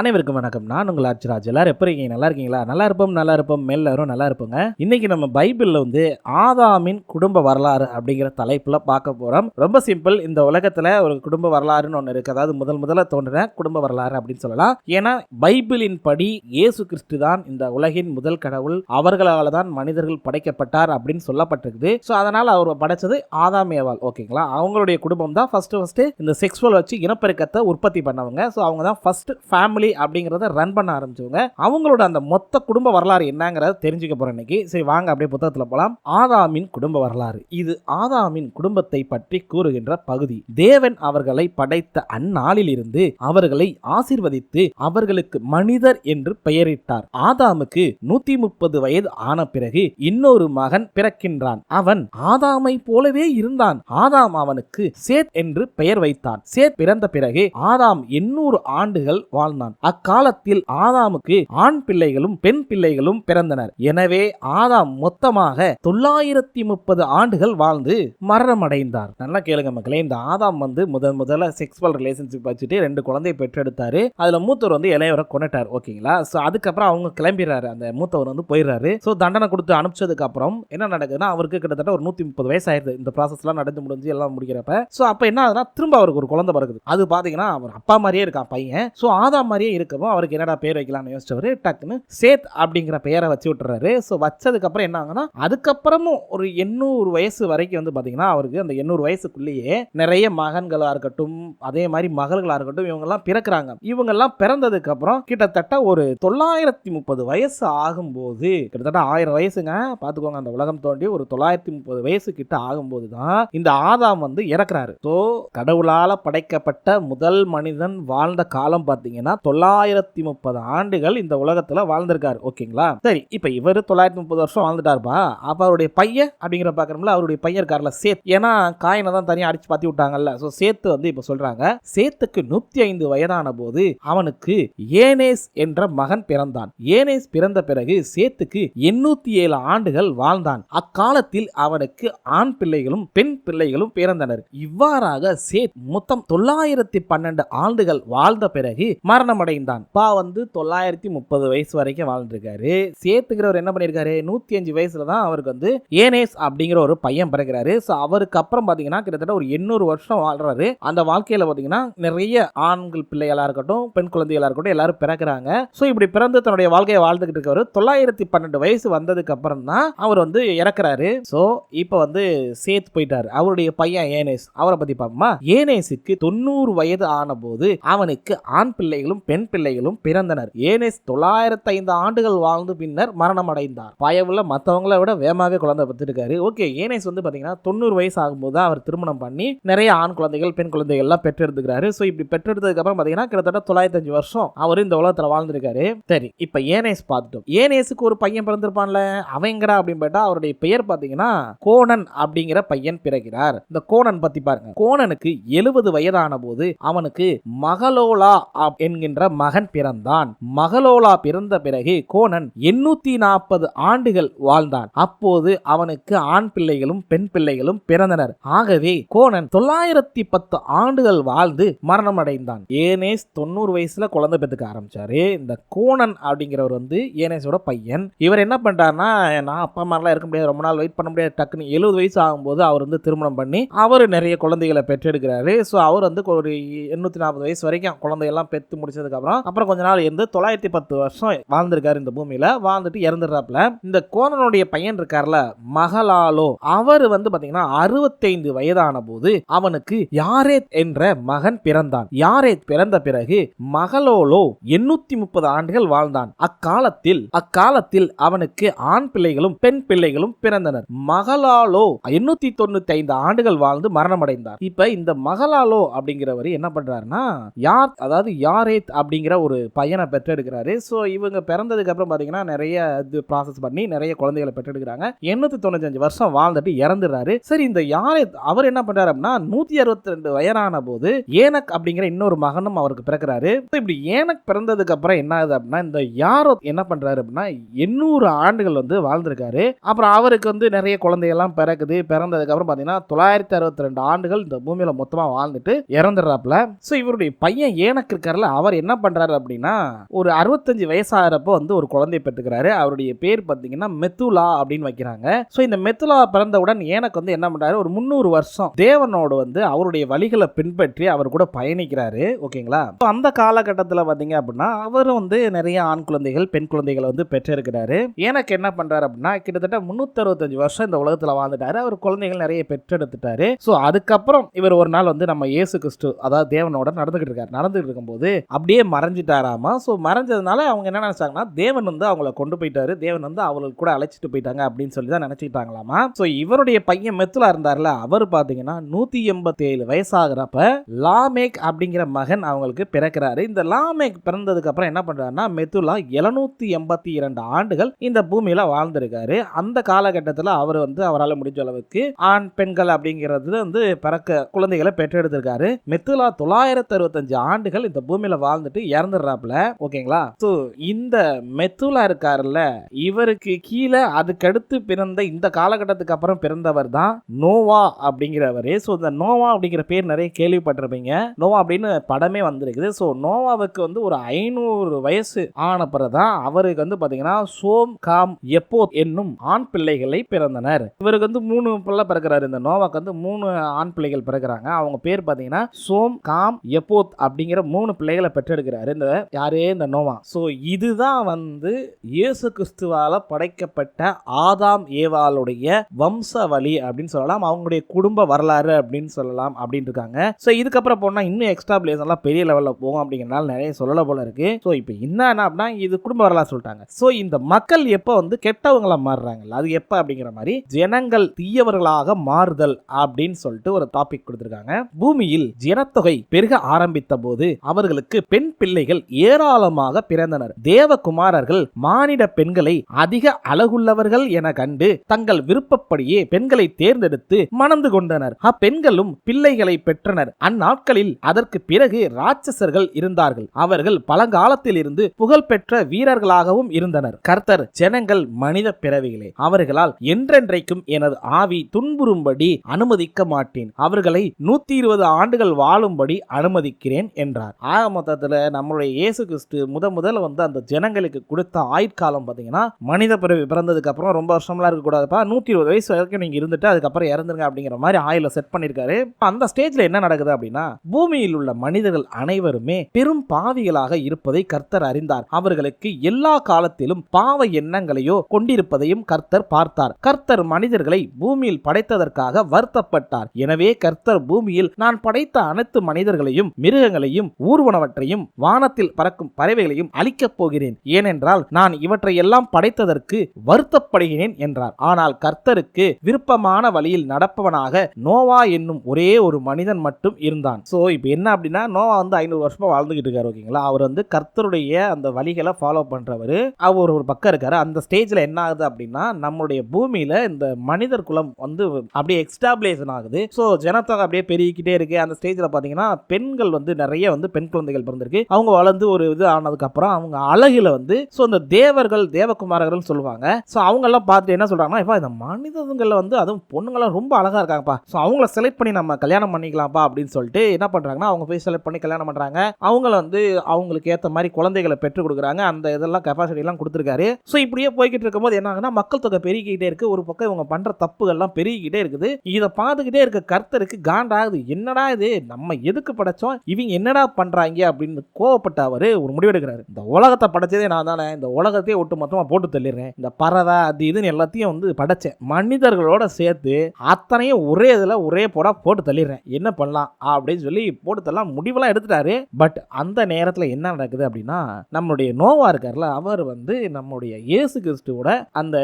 அனைவருக்கும் வணக்கம். நான் உங்கள் ஆட்சிராஜ். எல்லாரும் எப்படி இருக்கீங்க? நல்லா இருக்கீங்களா? நல்லா இருப்போம் நல்லா இருப்போம். எல்லாரும் நல்லா இருப்போங்க. இன்னைக்கு நம்ம பைபிளில் வந்து ஆதாமின் குடும்ப வரலாறு அப்படிங்கிற தலைப்பில் பார்க்க போகிறோம் ரொம்ப சிம்பிள். இந்த உலகத்தில் ஒரு குடும்ப வரலாறுன்னு ஒன்று இருக்குது அதாவது முதல் முதல்ல தோன்றின குடும்ப வரலாறு அப்படின்னு சொல்லலாம். ஏன்னா பைபிளின் படி இயேசு கிறிஸ்து தான் இந்த உலகின் முதல் கடவுள். அவர்களால் தான் மனிதர்கள் படைக்கப்பட்டார் அப்படின்னு சொல்லப்பட்டிருக்குது. ஸோ அதனால் அவர் படைச்சது ஆதாம் ஓகேங்களா அவங்களுடைய குடும்பம் தான் ஃபர்ஸ்ட் ஃபர்ஸ்ட் இந்த செக்ஸுவல் வச்சு இனப்பெருக்கத்தை உற்பத்தி பண்ணவங்க. ஸோ அவங்க தான் ஃபர்ஸ்ட் ஃபேமிலி அப்படிங்கிறத ரன் பண்ண ஆரம்பிச்சவங்க. அவங்களோட அந்த மொத்த குடும்ப வரலாறு என்னங்கிறத தெரிஞ்சுக்க போகிறோம் இன்னைக்கு. சரி வாங்க அப்படியே புத்தகத்தில் போலாம். ஆதாமின் குடும்ப வரலாறு. இது ஆதாமின் குடும்பத்தை பற்றி கூறுகின்ற பகுதி. தேவன் அவர்களை படைத்த அந்நாளிலிருந்து அவர்களை ஆசிர்வதித்து அவர்களுக்கு மனிதர் என்று பெயரிட்டார். ஆதாமுக்கு நூத்தி முப்பது வயது ஆன பிறகு இன்னொரு மகன் பிறக்கின்றான். அவன் ஆதாமை போலவே இருந்தான். ஆதாம் அவனுக்கு சேத் என்று பெயர் வைத்தான். சேத் பிறந்த பிறகு ஆதாம் எண்ணூறு ஆண்டுகள் வாழ்ந்தான். அக்காலத்தில் ஆதாமுக்கு ஆண் பிள்ளைகளும் பெண் பிள்ளைகளும் பிறந்தனர். எனவே ஆதாம் மொத்தமாக தொள்ளாயிரத்தி முப்பது ஆண்டுகள் வாழ்ந்து மரணமடைந்தார். நல்லா கேளுங்க மக்களே இந்த ஆதாம் வந்து முதன் முதல்ல செக்ஸுவல் ரிலேஷன்ஷிப் வச்சுட்டு ரெண்டு குழந்தையை பெற்றெடுத்தாரு. அதுல மூத்தவர் வந்து இளையவரை கொண்டுட்டார் ஓகேங்களா? ஸோ அதுக்கப்புறம் அவங்க கிளம்பிடுறாரு அந்த மூத்தவர் வந்து போயிடுறாரு. ஸோ தண்டனை கொடுத்து அனுப்பிச்சதுக்கு அப்புறம் என்ன நடக்குதுன்னா அவருக்கு கிட்டத்தட்ட ஒரு நூத்தி முப்பது வயசு ஆயிருது. இந்த ப்ராசஸ்லாம் நடந்து முடிஞ்சு எல்லாம் முடிக்கிறப்ப. ஸோ அப்போ என்ன ஆகுதுன்னா திரும்ப அவருக்கு ஒரு குழந்தை பிறகுது அது பார்த்தீங்கன்னா அவர் அப்பா மாதிரியே இருக்கான் பையன். ஸோ ஆதா மாதிரியே இருக்கவும் அவருக்கு என்னடா பேர் வைக்கலாம்னு யோசிச்சவர் டக்குன்னு சேத் அப்படிங்கிற பெயரை வச்சு விட்டுறாரு. ஸோ வச்சதுக்கப்புறம் என்ன ஆகுனா அதுக்கப்புறமும் ஒரு எண்ணூறு வயசு வரைக்கும் வந்து பார்த்தீங்கன்னா அவருக்கு அந்த எண்ணூறு வயசுக்குள்ளேயே நிறைய மகன்களாக இருக்கட்டும் அதே மாதிரி மகள்களாக இருக்கட்டும் இவங்கெல்லாம் பிறக்கிறாங்க. இவங்கெல்லாம் பிறந்ததுக்கு அப்புறம் கிட்டத்தட்ட ஒரு தொள்ளாயிரத்தி முப்பது வயசு ஆகும்போது கிட்டத்தட்ட ஆயிரம் வயசுங்க பார்த்துக்கோங்க அந்த உலகம் தோண்டி ஒரு தொள்ளாயிரத்தி முப்பது வயசு கிட்ட ஆகும்போது தான் இந்த ஆதாம் வந்து இறக்குறாரு. ஸோ கடவுளால் படைக்கப்பட்ட முதல் மனிதன் வாழ்ந்த காலம் பார்த்தீங்கன்னா தொள்ளாயிரத்தி முப்பது ஆண்டுகள் இந்த உலகத்துல வாழ்ந்திருக்காரு. ஓகேங்களா? சரி இப்ப இவர் தொள்ளாயிரத்தி முப்பது வருஷம் வாழ்ந்துட்டாருப்பா. அப்ப அவருடைய பையன் அப்படிங்கிற பார்க்கறோம்ல அவருடைய பையன் இருக்காருல சேத். ஏன்னா காயினை தான் தனியாக அடிச்சு பாத்தி விட்டாங்கல்ல. ஸோ சேத்து வந்து இப்ப சொல்றாங்க சேத்துக்கு நூத்தி ஐந்து வயதான போது அவனுக்கு ஏனேஸ் என்ற மகன் பிறந்தான். ஏனேஸ் பிறந்த பிறகு சேத்துக்கு எண்ணூத்தி ஏழு ஆண்டுகள் வாழ்ந்தான். அக்காலத்தில் அவனுக்கு ஆண் பிள்ளைகளும் பெண் பிள்ளைகளும் பிறந்தனர். இவ்வாறாக சேத் மொத்தம் தொள்ளாயிரத்தி பன்னெண்டு ஆண்டுகள் வாழ்ந்த பிறகு மரணம் மரணமடைந்தான். பா வந்து தொள்ளாயிரத்தி முப்பது வயசு வரைக்கும் வாழ்ந்துருக்காரு. சேத்துங்கிறவர் என்ன பண்ணியிருக்காரு நூத்தி அஞ்சு வயசுல தான் அவருக்கு வந்து ஏனேஸ் அப்படிங்கிற ஒரு பையன் பிறகுறாரு ஸோ அவருக்கு அப்புறம் பார்த்தீங்கன்னா கிட்டத்தட்ட ஒரு எண்ணூறு வருஷம் வாழ்றாரு. அந்த வாழ்க்கையில் பார்த்தீங்கன்னா நிறைய ஆண்கள் பிள்ளைகளாக இருக்கட்டும் பெண் குழந்தைகளாக இருக்கட்டும் எல்லாரும் பிறக்கிறாங்க. ஸோ இப்படி பிறந்து தன்னுடைய வாழ்க்கையை வாழ்ந்துகிட்டு இருக்கவர் தொள்ளாயிரத்தி பன்னெண்டு வயசு வந்ததுக்கு அப்புறம் தான் அவர் வந்து இறக்குறாரு. ஸோ இப்போ வந்து சேத் போயிட்டாரு. அவருடைய பையன் ஏனேஸ். அவரை பத்தி பார்ப்போமா ஏனேஸுக்கு தொண்ணூறு வயது ஆன போது அவனுக்கு ஆண் பிள்ளைகளும் பெண் பிள்ளைகளும் பிறந்தனர். ஏனேஸ் தொள்ளாயிரத்தி ஐந்து ஆண்டுகள் வாழ்ந்து பின்னர் மரணம் அடைந்தார் பயவுள்ள மற்றவங்கள விட வேகமாகவே குழந்தை பெற்றிருக்காரு. ஓகே ஏனேஸ் வந்து பார்த்தீங்கன்னா தொண்ணூறு வயசு ஆகும்போது தான் அவர் திருமணம் பண்ணி நிறைய ஆண் குழந்தைகள் பெண் குழந்தைகள் எல்லாம் பெற்றெடுத்துக்கிறாரு. ஸோ இப்படி பெற்றெடுத்ததுக்கு அப்புறம் கிட்டத்தட்ட தொள்ளாயிரத்தி அஞ்சு வருஷம் அவர் இந்த உலகத்தில் வாழ்ந்திருக்காரு. சரி இப்போ ஏனேஸ் பார்த்துட்டோம். ஏனேஸுக்கு ஒரு பையன் பிறந்திருப்பான்ல? அவங்கடா அப்படின்னு பார்த்தா அவருடைய பெயர் பார்த்தீங்கன்னா கோணன் அப்படிங்கிற பையன் பிறக்கிறார். இந்த கோணன் பத்தி பாருங்க. கோணனுக்கு எழுபது வயதான போது அவனுக்கு மகளோலா அப் என்ற மகன் பிறந்தான். மகளோலா பிறந்த பிறகு கோணன் எண்ணூத்தி நாற்பது ஆண்டுகள் வாழ்ந்தான். அப்போது அவனுக்கு ஆண் பிள்ளைகளும் பெண் பிள்ளைகளும் பிறந்தனர். ஆகவே கோணன் தொள்ளாயிரத்தி பத்து ஆண்டுகள் வாழ்ந்து மரணம் அடைந்தான் ஏனேஸ் தொண்ணூறு வயசுல குழந்தை பெற்றுக்க ஆரம்பிச்சாரு. இந்த கோணன் அப்படிங்கிறவர் வந்து ஏனேஸோட பையன். இவர் என்ன பண்றாருன்னா நான் அப்பா அம்மாலாம் இருக்க முடியாது ரொம்ப நாள் வெயிட் பண்ண முடியாது. டக்குன்னு எழுபது வயசு ஆகும்போது அவர் வந்து திருமணம் பண்ணி அவர் நிறைய குழந்தைகளை பெற்றெடுக்கிறாரு. ஸோ அவர் வந்து ஒரு எண்ணூத்தி நாற்பது வயசு வரைக்கும் குழந்தையெல்லாம் பெற்று முடிச்சதுக்கு அப்புறம் அப்புறம் கொஞ்ச நாள் இருந்து தொள்ளாயிரத்தி பத்து வருஷம் வாழ்ந்திருக்காரு இந்த பூமியில. வாழ்ந்துட்டு இறந்துடுறாப்புல. இந்த கோணனுடைய பையன் இருக்கார்ல மகளாலோ அவர் வந்து பாத்தீங்கன்னா அறுபத்தைந்து வயதான போது அவனுக்கு யாரேத் என்ற மகன் பிறந்தான். யாரேத் பிறந்த பிறகு மகளோலோ எண்ணூத்தி முப்பது ஆண்டுகள் வாழ்ந்தான். அக்காலத்தில் அக்காலத்தில் அவனுக்கு ஆண் பிள்ளைகளும் பெண் பிள்ளைகளும் பிறந்தனர். மகளாலோ எண்ணூத்தி தொண்ணூத்தி ஐந்து ஆண்டுகள் வாழ்ந்து மரணமடைந்தார். இப்ப இந்த மகளாலோ அப்படிங்கிறவர் என்ன பண்றாருன்னா யார் அதாவது யாரேத் அப்படிங்கிற ஒரு பையனை பெற்றெடுக்கிறாரு. ஸோ இவங்க பிறந்ததுக்கு அப்புறம் நிறைய இது ப்ராசஸ் பண்ணி நிறைய குழந்தைகளை பெற்றெடுக்கிறாங்க. எண்ணூற்றி தொண்ணூத்தஞ்சு வருஷம் வாழ்ந்துட்டு இறந்துடுறாரு. சரி இந்த யாரை அவர் என்ன பண்ணுறாரு அப்படின்னா நூற்றி அறுபத்தி ரெண்டு வயதான போது ஏனக் அப்படிங்கிற இன்னொரு மகனும் அவருக்கு பிறக்கிறாரு. இப்படி ஏனக் பிறந்ததுக்கு அப்புறம் என்ன ஆகுது அப்படின்னா இந்த யாரோ என்ன பண்ணுறாரு அப்படின்னா எண்ணூறு ஆண்டுகள் வந்து வாழ்ந்திருக்காரு. அப்புறம் அவருக்கு வந்து நிறைய குழந்தையெல்லாம் பிறக்குது. பிறந்ததுக்கப்புறம் பார்த்தீங்கன்னா தொள்ளாயிரத்தி அறுபத்தி ரெண்டு ஆண்டுகள் இந்த பூமியில் மொத்தமாக வாழ்ந்துட்டு இறந்துடுறாப்புல. ஸோ இவருடைய பையன் ஏனக்கு இருக்கார்ல அவர் என்ன என்ன பண்ணுறாரு அப்படின்னா ஒரு அறுபத்தஞ்சு வயசாகிறப்போ வந்து ஒரு குழந்தைய பெற்றுக்கிறாரு. அவருடைய பேர் பார்த்தீங்கன்னா மெத்துலா அப்படின்னு வைக்கிறாங்க. ஸோ இந்த மெத்துலா பிறந்தவுடன் ஏனக்கு வந்து என்ன பண்ணுறாரு ஒரு முந்நூறு வருஷம் தேவனோடு வந்து அவருடைய வழிகளை பின்பற்றி அவர் கூட பயணிக்கிறாரு. ஓகேங்களா? ஸோ அந்த காலகட்டத்தில் பார்த்தீங்க அப்படின்னா அவரும் வந்து நிறைய ஆண் குழந்தைகள் பெண் குழந்தைகளை வந்து பெற்றிருக்கிறாரு. எனக்கு என்ன பண்ணுறாரு அப்படின்னா கிட்டத்தட்ட முன்னூத்தி அறுபத்தஞ்சு வருஷம் இந்த உலகத்தில் வாழ்ந்துட்டாரு. அவர் குழந்தைகள் நிறைய பெற்றெடுத்துட்டாரு. ஸோ அதுக்கப்புறம் இவர் ஒரு நாள் வந்து நம்ம இயேசு கிறிஸ்து அதாவது தேவனோட நடந்துகிட்டு இருக்காரு. நடந்துகிட்டு இருக்கும்போது அப்படியே மறைஞ்சிட்டாராமா? ஸோ மறைஞ்சதுனால அவங்க என்ன நினச்சாங்கன்னா தேவன் வந்து அவங்கள கொண்டு போயிட்டாரு. தேவன் வந்து அவளுக்கு கூட அழைச்சிட்டு போயிட்டாங்க அப்படின்னு சொல்லி தான் நினச்சிக்கிட்டாங்களாமா ஸோ இவருடைய பையன் மெத்துலா இருந்தார்ல அவர் பார்த்தீங்கன்னா நூற்றி எண்பத்தேழு வயசாகிறப்ப லாமேக் அப்படிங்கிற மகன் அவங்களுக்கு பிறக்கிறாரு. இந்த லாமேக் பிறந்ததுக்கு அப்புறம் என்ன பண்ணுறாருன்னா மெத்துலா எழுநூத்தி எண்பத்தி இரண்டு ஆண்டுகள் இந்த பூமியில் வாழ்ந்திருக்காரு. அந்த காலகட்டத்தில் அவர் வந்து அவரால் முடிஞ்ச அளவுக்கு ஆண் பெண்கள் அப்படிங்கிறது வந்து பிறக்க குழந்தைகளை பெற்றெடுத்திருக்காரு. மெத்துலா தொள்ளாயிரத்தி அறுபத்தஞ்சு ஆண்டுகள் இந்த பூமியில் வாழ் வாழ்ந்துட்டு இறந்துடுறாப்புல. ஓகேங்களா? ஸோ இந்த மெத்துலா இருக்காருல்ல இவருக்கு கீழே அதுக்கடுத்து பிறந்த இந்த காலகட்டத்துக்கு அப்புறம் பிறந்தவர் தான் நோவா அப்படிங்கிறவர். ஸோ இந்த நோவா அப்படிங்கிற பேர் நிறைய கேள்விப்பட்டிருப்பீங்க. நோவா அப்படின்னு படமே வந்திருக்குது. ஸோ நோவாவுக்கு வந்து ஒரு ஐநூறு வயசு ஆன பிறதான் அவருக்கு வந்து பார்த்தீங்கன்னா சோம் காம் எப்போ என்னும் ஆண் பிள்ளைகளை பிறந்தனர். இவருக்கு வந்து மூணு பிள்ளை பிறக்கிறாரு. இந்த நோவாக்கு வந்து மூணு ஆண் பிள்ளைகள் பிறக்கிறாங்க. அவங்க பேர் பார்த்தீங்கன்னா சோம் காம் எப்போத் அப்படிங்கிற மூணு பிள்ளைகளை பெற்றெடுக்கிறாரு. இந்த யாரே இந்த நோவா. ஸோ இதுதான் வந்து இயேசு கிறிஸ்துவால படைக்கப்பட்ட ஆதாம் ஏவாளுடைய வம்சவழி அப்படின்னு சொல்லலாம். அவங்களுடைய குடும்ப வரலாறு அப்படின்னு சொல்லலாம் அப்படின்னு இருக்காங்க ஸோ இதுக்கப்புறம் போனால் இன்னும் எக்ஸ்ட்ரா பிளேஸ் எல்லாம் பெரிய லெவலில் போகும் அப்படிங்கிறனால நிறைய சொல்லல போல இருக்கு. ஸோ இப்போ என்ன அப்படின்னா இது குடும்ப வரலாறு சொல்லிட்டாங்க. ஸோ இந்த மக்கள் எப்போ வந்து கெட்டவங்களா மாறுறாங்கல்ல அது எப்போ அப்படிங்கிற மாதிரி ஜனங்கள் தீயவர்களாக மாறுதல் அப்படின்னு சொல்லிட்டு ஒரு டாபிக் கொடுத்துருக்காங்க. பூமியில் ஜனத்தொகை பெருக ஆரம்பித்த போது அவர்களுக்கு பெண் பிள்ளைகள் ஏராளமாக பிறந்தனர். தேவகுமாரர்கள் மானிட பெண்களை அதிக அழகுள்ளவர்கள் என கண்டு தங்கள் விருப்பப்படியே பெண்களை தேர்ந்தெடுத்து மணந்து கொண்டனர். அப்பெண்களும் பிள்ளைகளை பெற்றனர். அந்நாட்களில் அதற்கு பிறகு ராட்சசர்கள் இருந்தார்கள். அவர்கள் பழங்காலத்தில் இருந்து புகழ்பெற்ற வீரர்களாகவும் இருந்தனர். கர்த்தர் ஜனங்கள் மனித பிறவிகளே அவர்களால் என்றென்றைக்கும் எனது ஆவி துன்புறும்படி அனுமதிக்க மாட்டேன். அவர்களை நூத்தி இருபது ஆண்டுகள் வாழும்படி அனுமதிக்கிறேன் என்றார். ஆக மொத்தத்தில் நம்மளுடைய இயேசு கிறிஸ்து முத முதல்ல வந்து அந்த ஜனங்களுக்கு கொடுத்த ஆயுட்காலம் பார்த்தீங்கன்னா மனித பிறவி பிறந்ததுக்கு அப்புறம் ரொம்ப வருஷம்லாம் இருக்கக்கூடாதுப்பா நூற்றி இருபது வயசு வரைக்கும் நீங்கள் இருந்துட்டு அதுக்கப்புறம் இறந்துருங்க அப்படிங்கிற மாதிரி ஆயில செட் பண்ணியிருக்காரு அந்த ஸ்டேஜில் என்ன நடக்குது அப்படின்னா பூமியில் உள்ள மனிதர்கள் அனைவருமே பெரும் பாவிகளாக இருப்பதை கர்த்தர் அறிந்தார். அவர்களுக்கு எல்லா காலத்திலும் பாவ எண்ணங்களையோ கொண்டிருப்பதையும் கர்த்தர் பார்த்தார். கர்த்தர் மனிதர்களை பூமியில் படைத்ததற்காக வருத்தப்பட்டார். எனவே கர்த்தர் பூமியில் நான் படைத்த அனைத்து மனிதர்களையும் மிருகங்களையும் ஊர்வனவற்றையும் வானத்தில் பறக்கும் பறவைகளையும் அழிக்கப் போகிறேன். ஏனென்றால் நான் இவற்றை எல்லாம் படைத்ததற்கு வருத்தப்படுகிறேன் என்றார். ஆனால் கர்த்தருக்கு விருப்பமான வழியில் நடப்பவனாக நோவா என்னும் ஒரே ஒரு மனிதன் மட்டும் இருந்தான். சோ இப்போ என்ன அப்படின்னா நோவா வந்து ஐநூறு வருஷமா வாழ்ந்துகிட்டு இருக்காரு ஓகேங்களா அவர் வந்து கர்த்தருடைய அந்த வழிகளை ஃபாலோ பண்றவர். அவர் ஒரு பக்கம் இருக்காரு. அந்த ஸ்டேஜ்ல என்ன ஆகுது அப்படின்னா நம்மளுடைய பூமியில இந்த மனிதர் குலம் வந்து அப்படியே எக்ஸ்டாப்ளேஷன் ஆகுது. ஸோ ஜனத்தொகை அப்படியே பெருகிக்கிட்டே இருக்கு. அந்த ஸ்டேஜ்ல பாத்தீங்கன்னா பெண்கள் வந்து நிறைய வந்து பெண் குழந்தைகள் பிறந்திருக்கு. அவங்க வளர்ந்து ஒரு இது ஆனதுக்கு அப்புறம் அவங்க அழகில் வந்து ஸோ இந்த தேவர்கள் தேவகுமாரர்கள் சொல்லுவாங்க. ஸோ அவங்கெல்லாம் பார்த்து என்ன சொல்கிறாங்கன்னா இப்போ இந்த மனிதர்களில் வந்து அதுவும் பொண்ணுங்களாம் ரொம்ப அழகா இருக்காங்கப்பா. ஸோ அவங்கள செலக்ட் பண்ணி நம்ம கல்யாணம் பண்ணிக்கலாம்ப்பா அப்படின்னு சொல்லிட்டு என்ன பண்ணுறாங்கன்னா அவங்க போய் செலக்ட் பண்ணி கல்யாணம் பண்ணுறாங்க அவங்கள வந்து அவங்களுக்கு ஏற்ற மாதிரி குழந்தைகளை பெற்றுக் கொடுக்குறாங்க. அந்த இதெல்லாம் கெப்பாசிட்டிலாம் கொடுத்துருக்காரு. ஸோ இப்படியே போய்கிட்டு இருக்கும்போது என்ன ஆகுனா மக்கள் தொகை பெருகிக்கிட்டே இருக்குது ஒரு பக்கம் இவங்க பண்ணுற தப்புகள்லாம் பெருகிக்கிட்டே இருக்குது. இதை பார்த்துக்கிட்டே இருக்க கர்த்தருக்கு காண்டாகுது. என்னடா இது? நம்ம எதுக்கு படைச்சோம்? இவங்க என்னடா பண்ணுறாங்க அப்படின்னு கோவப்பட்ட அவர் ஒரு முடிவெடுக்கிறாரு இந்த உலகத்தை படைச்சதே நான் தானே இந்த உலகத்தையே ஒட்டு மொத்தமாக போட்டு தள்ளிடுறேன். இந்த பறவை அது இதுன்னு எல்லாத்தையும் வந்து படைச்சேன். மனிதர்களோட சேர்த்து அத்தனையும் ஒரே இதில் ஒரே போடா போட்டு தள்ளிடுறேன். என்ன பண்ணலாம்? அப்படின்னு சொல்லி போட்டு தள்ளலாம் முடிவெல்லாம் எடுத்துட்டாரு. பட் அந்த நேரத்தில் என்ன நடக்குது அப்படின்னா நம்மளுடைய நோவா இருக்கார்ல அவர் வந்து நம்முடைய இயேசு கிறிஸ்துவோட அந்த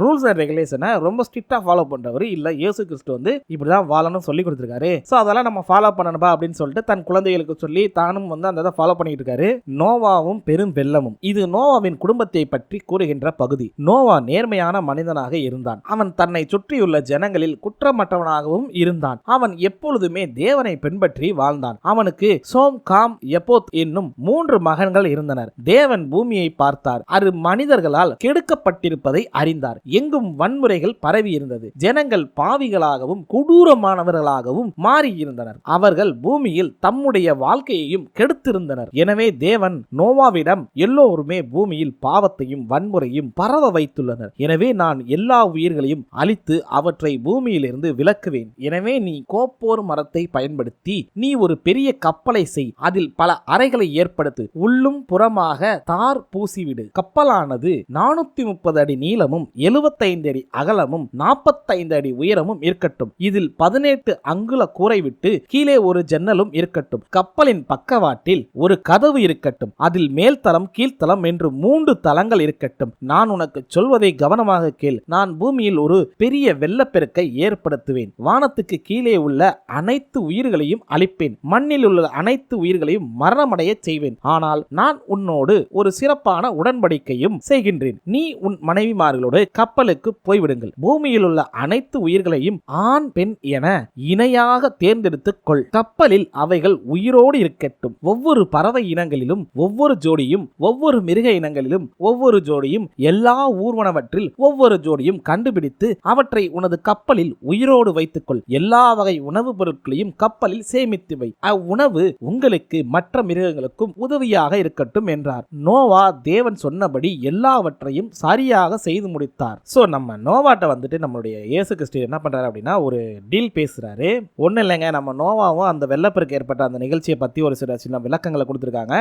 ரூல்ஸ் அண்ட் ரெகுலேஷனை ரொம்ப ஸ்ட்ரிக்டாக ஃபாலோ பண்ணுறவர் இல்லை இயேசு கிறிஸ்து வந்து இப்படி தான் வாழணும்னு சொல்லி கொடுத்துருக்காரு. ஸோ அதெல்லாம் நம்ம ஃபாலோ பண்ணணும்பா அப்படின்னு சொல்லிட்டு தன் குழந்தைகளுக்கு சொல்லி தானும் வந்து அந்த இதை ஃபாலோ பண்ணிட்டு இருக்காரு நோவாவும் பெரும் வெள்ளமும் இது நோவாவின் குடும்பத்தை பற்றி கூறுகின்ற பகுதி. நோவா நேர்மையான மனிதனாக இருந்தான். அவன் தன்னை சுற்றியுள்ள ஜனங்களில் குற்றமற்றவனாகவும் இருந்தான். அவன் எப்பொழுதுமே தேவனை பின்பற்றி வாழ்ந்தான். அவனுக்கு சோம் காம் எப்போத் என்னும் மூன்று மகன்கள் இருந்தனர். தேவன் பூமியை பார்த்தார். அது மனிதர்களால் கெடுக்கப்பட்டிருப்பதை அறிந்தார். எங்கும் வன்முறைகள் பரவி இருந்தது. ஜனங்கள் பாவிகளாகவும் கொடூரமானவர்களாகவும் மாறி இருந்தனர் அவர்கள் பூமியில் தம்முடைய வாழ்க்கையையும் கெடுத்திருந்த இருந்தனர் எனவே தேவன் நோவாவிடம் எல்லோருமே பூமியில் பாவத்தையும் வன்முறையும் பரவ வைத்துள்ளனர். எனவே நான் எல்லா உயிர்களையும் அழித்து அவற்றை பூமியிலிருந்து விலக்குவேன். எனவே நீ கோப்போர் மரத்தை பயன்படுத்தி நீ ஒரு பெரிய கப்பலை செய். அதில் பல அறைகளை ஏற்படுத்து. உள்ளும் புறமாக தார் பூசிவிடு. கப்பலானது நானூத்தி முப்பது அடி நீளமும் எழுபத்தைந்து அடி அகலமும் நாற்பத்தைந்து அடி உயரமும் இருக்கட்டும். இதில் பதினெட்டு அங்குல கூரை விட்டு கீழே ஒரு ஜன்னலும் இருக்கட்டும். கப்பலின் பக்கவாட்டில் ஒரு கதவு இருக்கட்டும் அதில் மேல்தலம் கீழ்த்தளம் என்று மூன்று தளங்கள் இருக்கட்டும். நான் உனக்கு சொல்வதை கவனமாக கேள். நான் பூமியில் ஒரு பெரிய வெள்ளப்பெருக்கை ஏற்படுத்துவேன். வானத்துக்கு கீழே உள்ள அனைத்து உயிர்களையும் அழிப்பேன். மண்ணில் உள்ள அனைத்து உயிர்களையும் மரணமடைய செய்வேன். ஆனால் நான் உன்னோடு ஒரு சிறப்பான உடன்படிக்கையும் செய்கின்றேன். நீ உன் மனைவிமார்களோடு கப்பலுக்கு போய்விடுங்கள். பூமியில் உள்ள அனைத்து உயிர்களையும் ஆண் பெண் என இணையாக தேர்ந்தெடுத்துக் கொள். கப்பலில் அவைகள் உயிரோடு இருக்கட்டும். ஒவ்வொரு பறவை இனங்களிலும் ஒவ்வொரு ஜோடியும் ஒவ்வொரு மிருக இனங்களிலும் ஒவ்வொரு ஜோடியும் எல்லா ஊர்வனவற்றில் ஒவ்வொரு ஜோடியும் கண்டுபிடித்து அவற்றை உனது கப்பலில் உயிரோடு வைத்துக்கொள். எல்லா வகை உணவுப் பொருட்களையும் கப்பலில் சேமித்து வை. அவ்வுணவு உங்களுக்கு மற்ற மிருகங்களுக்கும் உதவியாக இருக்கட்டும் என்றார். நோவா தேவன் சொன்னபடி எல்லாவற்றையும் சரியாக செய்து முடித்தார். சோ நம்ம நோவாட்ட வந்துட்டு நம்மளுடைய இயேசு கிறிஸ்து என்ன பண்றாரு அப்படின்னா ஒரு டீல் பேசுறாரு. ஒன்றும் இல்லைங்க நம்ம நோவாவும் அந்த வெள்ளப்பெருக்கு ஏற்பட்ட அந்த நிகழ்ச்சியை பத்தி ஒரு சில சின்ன விளக்கங்களை கொடுத்துருக்காங்க.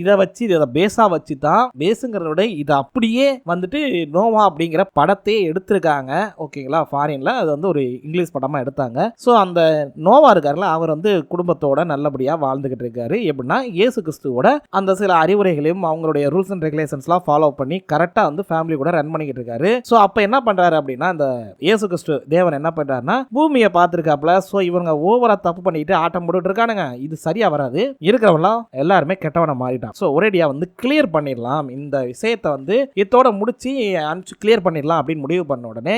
இதை வச்சு இதை பேஸாக வச்சு தான் பேஸுங்கிறத விட இதை அப்படியே வந்துட்டு நோவா அப்படிங்கிற படத்தையே எடுத்திருக்காங்க. ஓகேங்களா? ஃபாரினில் அது வந்து ஒரு இங்கிலீஷ் படமாக எடுத்தாங்க. ஸோ அந்த நோவா இருக்காருல்ல அவர் வந்து குடும்பத்தோட நல்லபடியாக வாழ்ந்துக்கிட்டு இருக்காரு. எப்படின்னா இயேசு கிறிஸ்துவோட அந்த சில அறிவுரைகளையும் அவங்களுடைய ரூல்ஸ் அண்ட் ரெகுலேஷன்ஸ்லாம் ஃபாலோ பண்ணி கரெக்டாக வந்து ஃபேமிலி கூட ரன் பண்ணிக்கிட்டு இருக்காரு. ஸோ அப்போ என்ன பண்ணுறாரு அப்படின்னா அந்த இயேசு கிறிஸ்து தேவன் என்ன பண்ணுறாருன்னா பூமியை பார்த்துருக்காப்புல. ஸோ இவங்க ஓவராக தப்பு பண்ணிட்டு ஆட்டம் போட்டுட்டு இருக்கானுங்க. இது சரியாக வராது. இருக்கிறவங்களாம் எல்லாருமே கெட்டவனை மாறிட்டான். ஸோ ஒரேடியா வந்து கிளியர் பண்ணிடலாம். இந்த விஷயத்தை வந்து இதோட முடிச்சு அனுப்பிச்சு கிளியர் பண்ணிடலாம் அப்படின்னு முடிவு பண்ண உடனே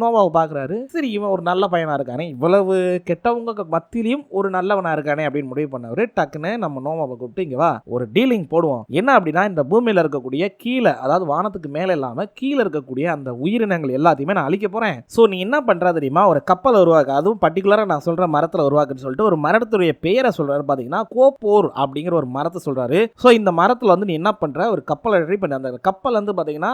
நோவாவை பார்க்குறாரு. சரி இவன் ஒரு நல்ல பையனாக இருக்கானே. இவ்வளவு கெட்டவங்க மத்தியிலையும் ஒரு நல்லவனாக இருக்கானே அப்படின்னு முடிவு பண்ணவர் டக்குன்னு நம்ம நோவாவை கூப்பிட்டு இங்கே வா ஒரு டீலிங் போடுவோம். என்ன அப்படின்னா இந்த பூமியில் இருக்கக்கூடிய கீழே அதாவது வானத்துக்கு மேலே இல்லாமல் கீழே இருக்கக்கூடிய அந்த உயிரினங்கள் எல்லாத்தையுமே நான் அழிக்க போகிறேன் ஸோ நீ என்ன பண்ணுறா தெரியுமா? ஒரு கப்பலை உருவாக்க. அதுவும் பர்டிகுலராக நான் சொல்கிற மரத்தில் உருவாக்குன்னு சொல்லிட்டு ஒரு மரத்துடைய பெயரை சொல்கிறாரு பார்த்தீங்கன்னா கோப்போர் அப்படிங்கிற ஒரு மரத்தை சொல்கிறாரு ஸோ இந்த மரத்தில் வந்து நீ என்ன பண்ணுற ஒரு கப்பலை ரெடி பண்ணி. அந்த கப்பல் வந்து பார்த்தீங்கன்னா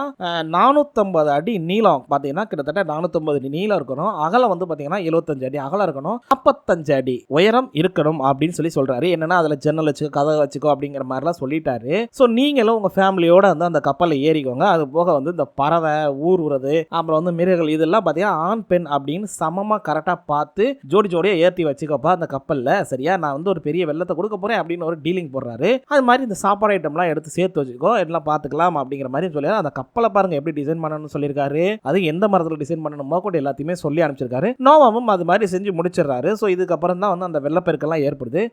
நானூற்றம்பது அடி நீளம். பார்த்தீங்கன்னா கிட்டத்தட்ட நானூற்றம்பது அடி நீளம் இருக்கணும். அகலம் வந்து பார்த்தீங்கன்னா எழுபத்தஞ்சு அடி அகலம் இருக்கணும். நாற்பத்தஞ்சு அடி உயரம் இருக்கணும் அப்படின்னு சொல்லி சொல்கிறாரு என்னன்னா அதில் ஜன்னல் வச்சுக்கோ கதை வச்சுக்கோ அப்படிங்கிற மாதிரிலாம் சொல்லிட்டாரு. ஸோ நீங்களும் உங்கள் ஃபேமிலியோட வந்து அந்த கப்பலில் ஏறிக்கோங்க. அது போக வந்து இந்த பறவை ஊர்வுறது அப்புறம் வந்து மிருகங்கள் இதெல்லாம் பார்த்தீங்கன்னா ஆண் பெண் அப்படின்னு சமமாக கரெக்டாக பார்த்து ஜோடி ஜோடியாக ஏற்றி வச்சுக்கப்பா அந்த கப்பலில். சரியா? நான் வந்து ஒரு பெரிய வெள்ளத்தை கொடுக்க போகிறேன் அப்படின்னு ஒரு டீலிங் போடுறாரு. அது மாதிரி இந்த சாப்பாடு ஐட்டம்லாம் எடுத்து சேர்த்து வச்சுக்கோ. எல்லாம் பார்த்துக்கலாம் அப்படிங்கிற மாதிரி சொல்லி அந்த கப்பலை பாருங்க எப்படி டிசைன் பண்ணணும்னு சொல்லியிருக்காரு. அது எந்த மரத்தில் டிசைன் பண்ணணுமோ கூட எல்லாத்தையுமே சொல்லி அனுப்பிச்சிருக்காரு. நோவாவும் அது மாதிரி செஞ்சு முடிச்சிடுறாரு. ஸோ இதுக்கப்புறம் தான் வந்து அந்த வெள்ளப்பெருக்கெல்லாம் ஏற்படுது.